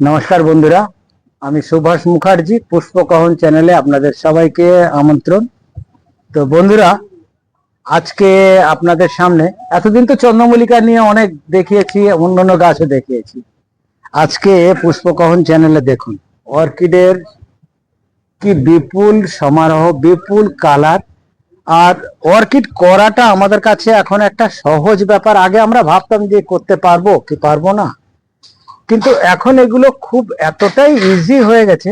নমস্কার বন্ধুরা, আমি সুভাষ মুখার্জি, পুষ্পকহন চ্যানেলে আপনাদের সবাইকে আমন্ত্রণ। তো বন্ধুরা, আজকে আপনাদের সামনে, এতদিন তো চন্দ্রমল্লিকা নিয়ে অনেক দেখিয়েছি, অন্যান্য গাছও দেখিয়েছি। আজকে পুষ্পকহন চ্যানেলে দেখুন, অর্কিডের কি বিপুল সমারোহ, বিপুল কালার। আর অর্কিড করাটা আমাদের কাছে এখন একটা সহজ ব্যাপার। আগে আমরা ভাবতাম যে করতে পারব, কি পারব না? কিন্তু এখন এগুলো খুব এতটাই ইজি হয়ে গেছে,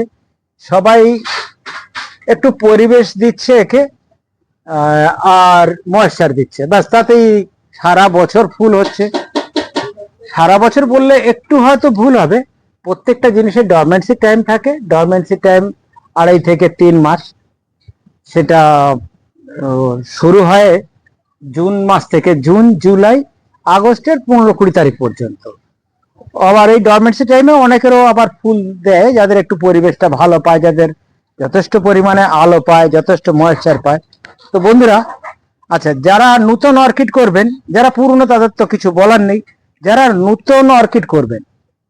সবাই একটু পরিবেশ দিচ্ছে একে আর ময়েশ্চার দিচ্ছে। ব্যাস, তাতেই সারা বছর ফুল হচ্ছে। সারা বছর বললে একটু হয়তো ভুল হবে। প্রত্যেকটা জিনিসের ডরমেন্সি টাইম থাকে ডরমেন্সি টাইম আড়াই থেকে তিন মাস। সেটা শুরু হয় জুন মাস থেকে জুন, জুলাই, আগস্টের পনেরো কুড়ি তারিখ পর্যন্ত। আবার এই ডরমেন্সি টাইমে অনেকেরও আবার ফুল দেয়, যাদের একটু পরিবেশটা ভালো পায়, যাদের যথেষ্ট পরিমাণে আলো পায়, যথেষ্ট ময়েশ্চার পায়। তো বন্ধুরা আচ্ছা যারা নূতন অর্কিড করবেন, যারা পুরনো তাদের তো কিছু বলার নেই, যারা নূতন অর্কিড করবেন,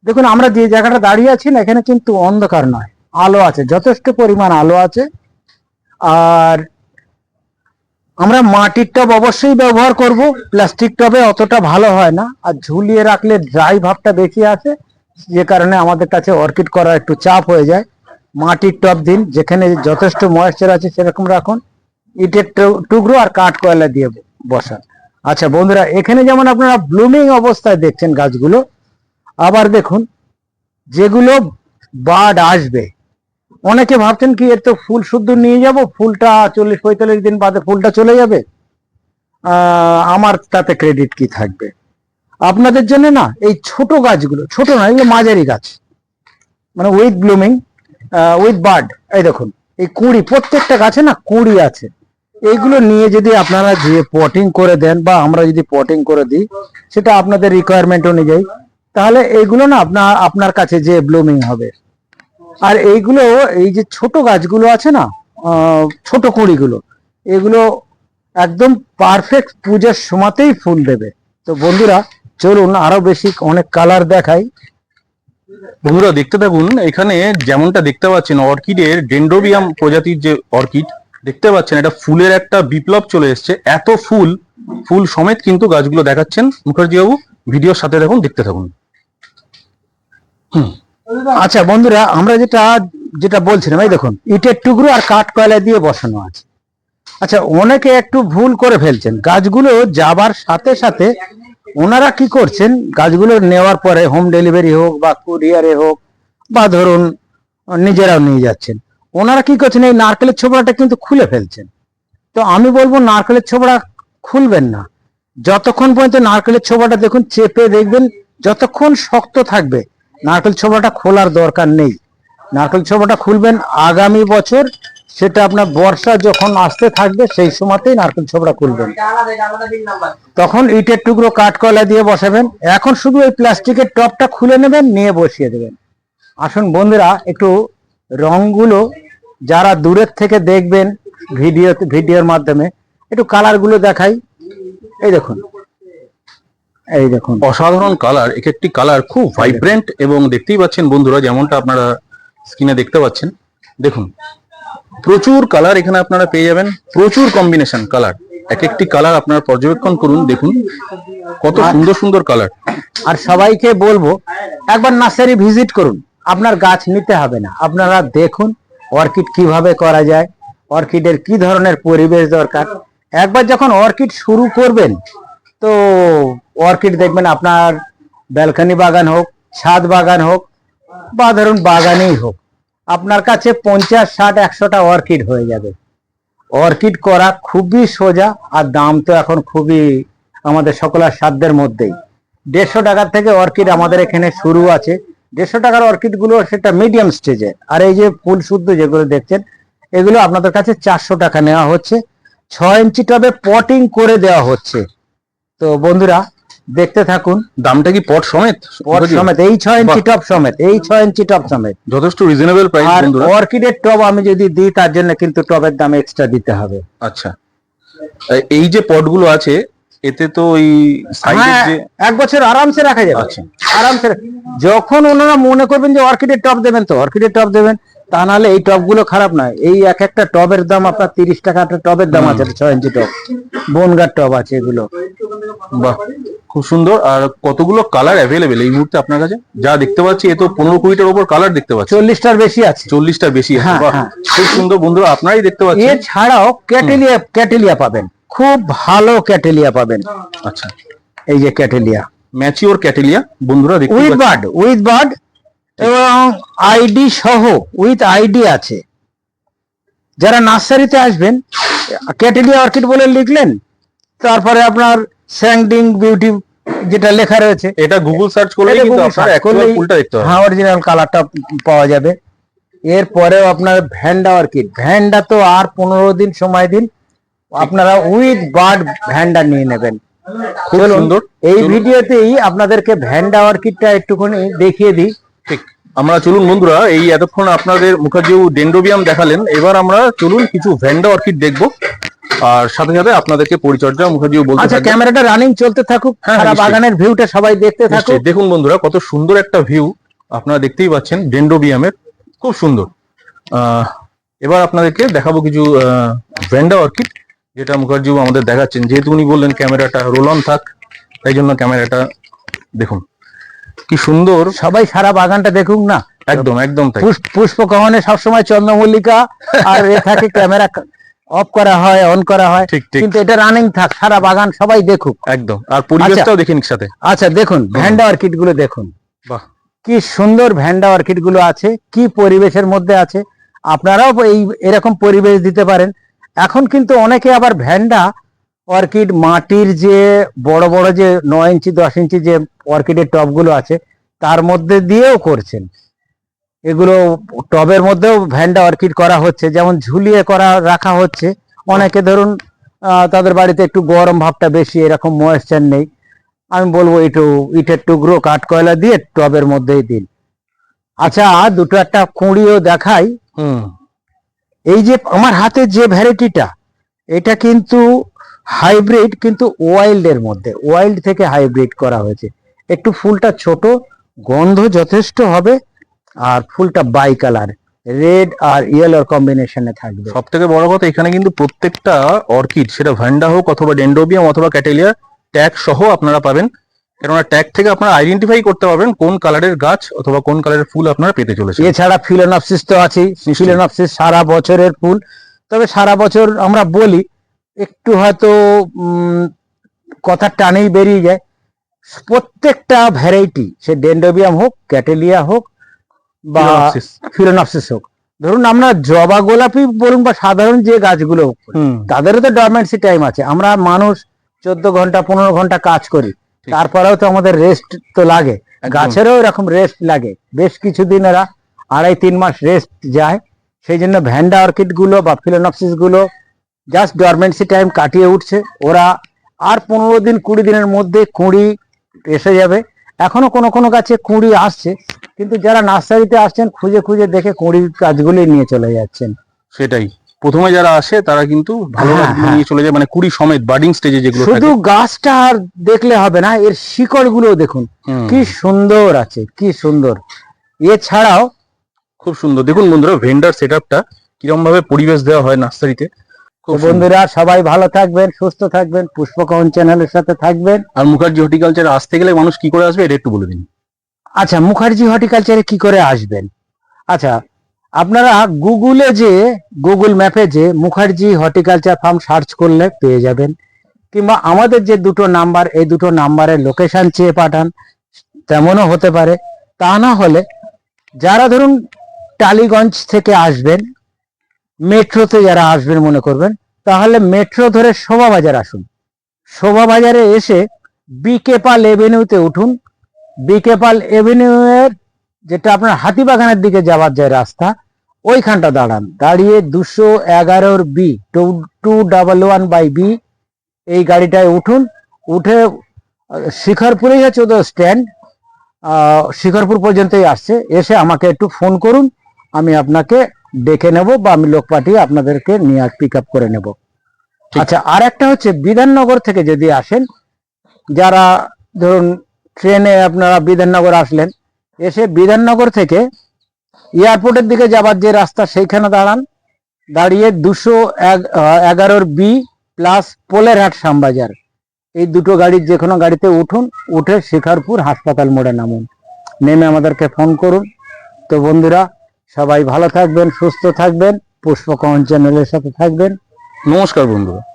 দেখুন আমরা যে জায়গাটা দাঁড়িয়ে আছি না, এখানে কিন্তু অন্ধকার নয়, আলো আছে, যথেষ্ট পরিমাণ আলো আছে। আর আমরা মাটির টব অবশ্যই ব্যবহার করব প্লাস্টিক টবে অতটা ভালো হয় না। আর ঝুলিয়ে রাখলে ড্রাই ভাবটা বেশি আসে, যে কারণে আমাদের কাছে অর্কিড করা একটু চাপ হয়ে যায়। মাটির টব দিন, যেখানে যথেষ্ট ময়েশ্চার আছে সেরকম রাখুন। ইটের টুকরো আর কাঠ কয়লা দিয়ে বসান। আচ্ছা বন্ধুরা, এখানে যেমন আপনারা ব্লুমিং অবস্থায় দেখছেন গাছগুলো, আবার দেখুন, যেগুলো বাড আসবে অনেকে ভাবছেন কি এর তো ফুল শুদ্ধ নিয়ে যাব, ফুলটা চল্লিশ পঁয়তাল্লিশ দিন বাদে ফুলটা চলে যাবে। আমার তাতে ক্রেডিট কি থাকবে? আপনাদের জন্য না, এই ছোট গাছগুলো, ছোট না এগুলো মাঝারি গাছ মানে উইথ ব্লুমিং উইথ বার্ড এই দেখুন, এই কুড়ি, প্রত্যেকটা গাছে না কুড়ি আছে। এইগুলো নিয়ে যদি আপনারা যে পটিং করে দেন বা আমরা যদি পটিং করে দিই, সেটা আপনাদের রিকোয়ারমেন্ট অনুযায়ী, তাহলে এইগুলো না আপনার আপনার কাছে যে ব্লুমিং হবে আর এইগুলো, এই যে ছোট গাছগুলো আছে না ছোট কুঁড়িগুলো, এগুলো একদম পারফেক্ট পূজার সময়তেই ফুল দেবে। তো বন্ধুরা, চলুন আরও বেশি অনেক কালার দেখাই। বন্ধুরা, দেখতে থাকুন, এখানে যেমনটা দেখতে পাচ্ছেন, অর্কিডের ডেন্ড্রোবিয়াম প্রজাতির যে অর্কিড, দেখতে পাচ্ছেন, এটা ফুলের একটা বিপ্লব চলে এসছে। এত ফুল ফুল সমেত কিন্তু গাছগুলো দেখাচ্ছেন মুখার্জি বাবু ভিডিওর সাথে দেখুন দেখতে থাকুন। আচ্ছা বন্ধুরা, আমরা যেটা যেটা বলছিলাম, এই দেখুন, ইটের টুকরো আর কাঠ কয়লা দিয়ে বসানো আছে। আচ্ছা অনেকে একটু ভুল করে ফেলছেন। গাছগুলো যাবার সাথে সাথে ওনারা কি করছেন? গাছগুলো নেওয়ার পরে হোম ডেলিভারি হোক বা কুরিয়ারে হোক বা ধরুন নিজেরাও নিয়ে যাচ্ছেন। ওনারা কি করছেন? এই নারকেলের ছোবড়াটা কিন্তু খুলে ফেলছেন। তো আমি বলব, নারকেলের ছোবড়া খুলবেন না। যতক্ষণ পর্যন্ত নারকেলের ছোবড়াটা দেখুন, চেপে দেখবেন, যতক্ষণ শক্ত থাকবে নারকেল ছোবড়াটা খোলার দরকার নেই। নারকেল ছোবড়াটা খুলবেন আগামী বছর, সেটা আপনার বর্ষা যখন আসতে থাকবে, সেই সময়তেই নারকেল ছোবড়া খুলবেন। তখন ইটের টুকরো কাঠ কয়লা দিয়ে বসাবেন। এখন শুধু এই প্লাস্টিকের টপটা খুলে নেবেন, নিয়ে বসিয়ে দেবেন। আসুন বন্ধুরা, একটু রংগুলো যারা দূরের থেকে দেখবেন ভিডিও, ভিডিওর মাধ্যমে, একটু কালারগুলো দেখাই। এই দেখুন। এই দেখুন। অসাধারণ কালার এক একটি কালার খুব ভাইব্রেন্ট এবং দেখতেই পাচ্ছেন বন্ধুরা যেমনটা আপনারা স্ক্রিনে দেখতে পাচ্ছেন। দেখুন প্রচুর কালার এখানে আপনারা পেয়ে যাবেন প্রচুর কম্বিনেশন কালার এক একটি কালার আপনারা পর্যবেক্ষণ করুন দেখুন কত সুন্দর সুন্দর কালার আর সবাইকে বলব একবার নার্সারি ভিজিট করুন। আপনার গাছ নিতে হবে না। আপনারা দেখুন অর্কিড কীভাবে করা যায় অর্কিডের কি ধরনের পরিবেশ দরকার। একবার যখন অর্কিড শুরু করবেন তো অর্কিড দেখবেন আপনার ব্যালকনি বাগান হোক, ছাদ বাগান হোক, বা ধরুন বাগানেই হোক, আপনার কাছে পঞ্চাশ, ষাট, একশোটা অর্কিড হয়ে যাবে। অর্কিড করা খুবই সোজা আর দাম তো এখন খুবই আমাদের সকলের সাধ্যের মধ্যেই। দেড়শো টাকার থেকে অর্কিড আমাদের এখানে শুরু আছে। দেড়শো টাকার অর্কিডগুলো সেটা মিডিয়াম স্টেজে আর এই যে ফুল শুদ্ধ যেগুলো দেখছেন, এগুলো আপনাদের কাছে চারশো টাকা নেওয়া হচ্ছে। ছয় ইঞ্চি টবে পটিং করে দেওয়া হচ্ছে। তো বন্ধুরা দেখতে থাকুন। দামটা কি পট সমেত? পট সমেত এই ছয় ইঞ্চি টপ সমেত এই ছয় ইঞ্চি টপ সমেত। যথেষ্ট রিজনেবল প্রাইস আর বন্ধুরা। অর্কিডের টব আমি যদি দিই তার জন্য কিন্তু টবের দাম এক্সট্রা দিতে হবে। আচ্ছা। এই যে পটগুলো আছে এতে তো ওই সাইডের হ্যাঁ, যে এক বছর আরামসে রাখা যাবে। আচ্ছা। আরামসে যখন ওনারা মনে করবেন যে অর্কিডের টপ দেবেন তো অর্কিডের টপ দেবেন তা নাহলে এই টপগুলো খারাপ নয়। এই এক একটা টবের দাম আপনার তিরিশ টাকা একটা টবের দাম আছে ছয় ইঞ্চি টপ। বনগার টব আছে এগুলো। বাহ খুব সুন্দর। আর কতগুলো কালার অ্যাভেলেবেল এই মুহূর্তে আপনার কাছে? যা দেখতে পাচ্ছি এ তো পনেরো কুড়িটার উপর কালার দেখতে পাচ্ছি। চল্লিশটার বেশি আছে। চল্লিশটার বেশি হ্যাঁ, হ্যাঁ। খুব সুন্দর বন্ধুরা আপনারাই দেখতে পাচ্ছেন। এছাড়াও ক্যাটেলিয়া ক্যাটেলিয়া পাবেন। খুব ভালো ক্যাটেলিয়া পাবেন। আচ্ছা। এই যে ক্যাটেলিয়া। ম্যাচিওর ক্যাটেলিয়া বন্ধুরা দেখতে উইথ বার্ড উইথ বার্ড এবং আইডি সহ উইথ আইডি আছে। যারা নার্সারিতে আসবেন ক্যাটেলিয়া অর্কিড বলে লিখলেন তারপরে আপনার স্যাংডিং বিউটি যেটা লেখা রয়েছে। এটা গুগল সার্চ করলেই এটা কিন্তু আপনারা ফুলটা দেখতে পাবেন। হ্যাঁ অরিজিনাল কালারটা পাওয়া যাবে। এরপরেও আপনার ভ্যান্ডা অর্কিড। ভ্যান্ডা তো আর পনেরো দিন সময় দিন আপনারা উইথ বার্ড ভ্যান্ডা নিয়ে নেবেন। খুব সুন্দর। এই ভিডিওতেই আপনাদেরকে ভ্যান্ডা অর্কিডটা একটুখানি দেখিয়ে দিই। ঠিক। আমরা চলুন বন্ধুরা এই এতক্ষণ আপনাদের মুখার্জি ডেন্ডোবিয়াম দেখালেন এবার আমরা চলুন কিছু ভ্যান্ডা অর্কিড দেখব। আর সাথে সাথে আপনাদেরকে পরিচর্যা মুখার্জি বলতে আচ্ছা। ক্যামেরাটা রানিং চলতে থাকুক হ্যাঁ, সারা নিশ্চয়ই। বাগানের ভিউটা সবাই দেখতে থাকুক। দেখুন বন্ধুরা কত সুন্দর একটা ভিউ আপনারা দেখতেই পাচ্ছেন ডেন্ডোবিয়ামের খুব সুন্দর। আহ, এবার আপনাদেরকে দেখাবো কিছু ভ্যান্ডা অর্কিড যেটা মুখার্জি আমাদের দেখাচ্ছেন। যেহেতু উনি বললেন ক্যামেরাটা রোল অন থাক তাই জন্য ক্যামেরাটা দেখুন। কি সুন্দর। সবাই সারা বাগানটা দেখুক না। একদম একদম পুষ্প পুষ্পকহনে সবসময় চন্দ্রমল্লিকা আর এ থাকে ক্যামেরা অফ করা হয় অন করা হয়। ঠিক ঠিক। কিন্তু এটা রানিং থাক সারা বাগান সবাই দেখুক। একদম আর পরিবেশটাও দেখে সাথে। আচ্ছা দেখুন ভ্যান্ডা অর্কিডগুলো দেখুন। বাহ। কি সুন্দর ভ্যান্ডা অর্কিডগুলো আছে কি পরিবেশের মধ্যে আছে। আপনারাও এই এরকম পরিবেশ দিতে পারেন। এখন কিন্তু অনেকে আবার ভ্যান্ডা অর্কিড মাটির যে বড় বড় যে নয় ইঞ্চি দশ ইঞ্চি যে অর্কিডের টবগুলো আছে তার মধ্যে দিয়েও করছেন। এগুলো টবের মধ্যেও ভ্যান্ডা অর্কিড করা হচ্ছে যেমন ঝুলিয়ে করা রাখা হচ্ছে। অনেকে ধরুন তাদের বাড়িতে একটু গরম ভাবটা বেশি এরকম ময়েশ্চার নেই। আমি বলব একটু ইটের টুকরো কাঠ কয়লা দিয়ে টবের মধ্যেই দিন। আচ্ছা দুটো একটা কুঁড়িও দেখাই। হুম। এই যে আমার হাতে যে ভ্যারাইটিটা এটা কিন্তু হাইব্রিড কিন্তু ওয়াইল্ড এর মধ্যে ওয়াইল্ড থেকে হাইব্রিড করা হয়েছে। একটু ফুলটা ছোট গন্ধ যথেষ্ট হবে আর ফুলটা বাই কালার রেড আর ইয়েলোর কম্বিনেশনে থাকবে। সব থেকে বড় কথা এখানে কিন্তু প্রত্যেকটা অর্কিড সেটা ভ্যান্ডা হোক অথবা ডেন্ডোবিয়াম অথবা ক্যাটেলিয়া ট্যাগ সহ আপনারা পাবেন। কেননা ট্যাগ থেকে আপনারা আইডেন্টিফাই করতে পারবেন কোন কালারের গাছ অথবা কোন কালারের ফুল আপনারা পেতে চলেছে এছাড়া ফিলোনপসিস তো আছেই ফিলোনপসিস সারা বছরের ফুল। তবে সারা বছর আমরা বলি একটু হয়তো কথার টানেই বেরিয়ে যায়। প্রত্যেকটা ভ্যারাইটি সে ডেন্ডোবিয়াম হোক ক্যাটেলিয়া হোক বা। ফিলোনপসিস হোক। ধরুন আমরা জবা গোলাপি বলুন বা সাধারণ যে গাছগুলো তাদেরও তো ডরমেন্সি টাইম আছে। আমরা মানুষ চোদ্দ ঘণ্টা পনেরো ঘণ্টা কাজ করি। তারপরেও তো আমাদের রেস্ট তো লাগে। গাছেরও এরকম রেস্ট লাগে। বেশ কিছুদিন এরা আড়াই তিন মাস রেস্ট যায়। সেই জন্য ভ্যান্ডা অর্কিডগুলো বা ফিলোনপসিসগুলো জাস্ট ডরমেন্সি টাইম কাটিয়ে উঠছে। ওরা আর পনেরো দিন কুড়ি দিনের মধ্যে কুঁড়ি এসে যাবে। এখনও কোনো কোনো গাছে কুঁড়ি আসছে কিন্তু যারা নার্সারিতে আসছেন খুঁজে খুঁজে দেখে কুঁড়ির গাছগুলোই নিয়ে চলে যাচ্ছেন। সেটাই। প্রথমে যারা আসে তারা কিন্তু ভালো হ্যাঁ, গাছগুলো হ্যাঁ। নিয়ে চলে যায় মানে কুড়ি সমেত বার্ডিং স্টেজে যেগুলো শুধু গাছটা আর দেখলে হবে না এর শিকড়গুলো দেখুন কি সুন্দর আছে কি সুন্দর। এছাড়াও খুব সুন্দর। দেখুন বন্ধুরা ভেন্ডার সেট আপটা কিরম ভাবে পরিবেশ দেওয়া হয় নার্সারিতে। বন্ধুরা সবাই ভালো থাকবেন সুস্থ থাকবেন পুষ্পকহন চ্যানেলের সাথে থাকবেন। আর মুখার্জি হর্টিকালচার আসতে গেলে মানুষ কি করে আসবে এটা একটু বলে দিন। আচ্ছা মুখার্জি হর্টিকালচারে কি করে আসবেন? আচ্ছা আপনারা গুগলে যে গুগল ম্যাপে যে মুখার্জি হর্টিকালচার ফার্ম সার্চ করলে পেয়ে যাবেন। কিংবা আমাদের যে দুটো নাম্বার এই দুটো নাম্বারের লোকেশন চেয়ে পাঠান তেমনও হতে পারে। তা না হলে যারা ধরুন টালিগঞ্জ থেকে আসবেন মেট্রোতে যারা আসবেন মনে করবেন, তাহলে মেট্রো ধরে শোভা বাজার আসুন। শোভা বাজারে এসে বিকেপাল এভিনিউতে উঠুন। বিকেপাল এভিনিউ এর যেটা আপনার হাতিবাগানের দিকে যাওয়ার যায় রাস্তা, ওইখানটা দাঁড়ান। দাঁড়িয়ে দুশো এগারোর B two two double one by B এই গাড়িটায় উঠুন। উঠে শিখরপুরেই আছে ওদের স্ট্যান্ড শিখরপুর পর্যন্তই আসছে। এসে আমাকে একটু ফোন করুন। আমি আপনাকে ডেকে নেব বা আমি লোক পাঠিয়ে আপনাদেরকে নিয়ে পিক আপ করে নেব। আচ্ছা আর একটা হচ্ছে বিধাননগর থেকে যদি আসেন যারা ধরুন ট্রেনে আপনারা বিধাননগর আসলেন এসে বিধাননগর থেকে এয়ারপোর্টের দিকে যাবার যে রাস্তা সেইখানে দাঁড়ান। দাঁড়িয়ে দুশো এগারোর বি প্লাস পোলেরহাট শ্যামবাজার। এই দুটো গাড়ির যে কোনো গাড়িতে উঠুন উঠে শিখারপুর হাসপাতাল মোড়ে নামুন। নেমে আমাদেরকে ফোন করুন। তো বন্ধুরা সবাই ভালো থাকবেন সুস্থ থাকবেন। পুষ্পকমন চ্যানেলের সাথে থাকবেন। নমস্কার বন্ধুরা।